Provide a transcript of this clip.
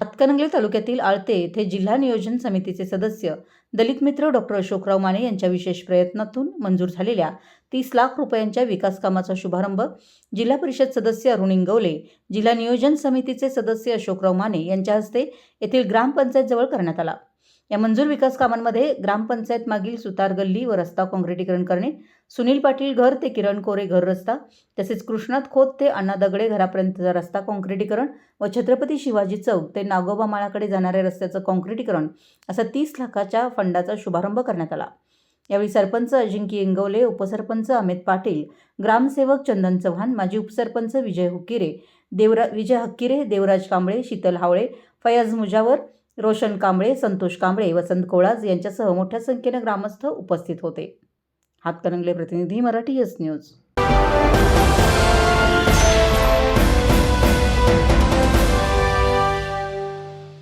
हातकणंगले तालुक्यातील आळते येथे जिल्हा नियोजन समितीचे सदस्य दलित मित्र डॉक्टर अशोकराव माने यांच्या विशेष प्रयत्नातून मंजूर झालेल्या तीस लाख रुपयांच्या विकास कामाचा शुभारंभ जिल्हा परिषद सदस्य अरुण इंगवले जिल्हा नियोजन समितीचे सदस्य अशोकराव माने यांच्या हस्ते येथील ग्रामपंचायतजवळ करण्यात आला. या मंजूर विकास कामांमध्ये ग्रामपंचायत मागील सुतार गल्ली व रस्ता काँक्रिटीकरण करणे सुनील पाटील घर ते किरण कोरे घर रस्ता तसेच कृष्णात खोत ते अण्णा दगडे घरापर्यंतचा रस्ता काँक्रिटीकरण व छत्रपती शिवाजी चौक ते नागोबा माळाकडे जाणाऱ्या रस्त्याचं काँक्रिटीकरण असा तीस लाखाच्या फंडाचा शुभारंभ करण्यात आला. यावेळी सरपंच अजिंक्य इंगवले उपसरपंच अमित पाटील ग्रामसेवक चंदन चव्हाण माजी उपसरपंच विजय हुक्किरे देवरा विजय हक्किरे देवराज कांबळे शीतल हावळे फयाज मुजावर रोशन कांबळे संतोष कांबळे वसंत कोळाज यांच्यासह मोठ्या संख्येनं ग्रामस्थ उपस्थित होते. हातकणंगले प्रतिनिधी मराठी एस न्यूज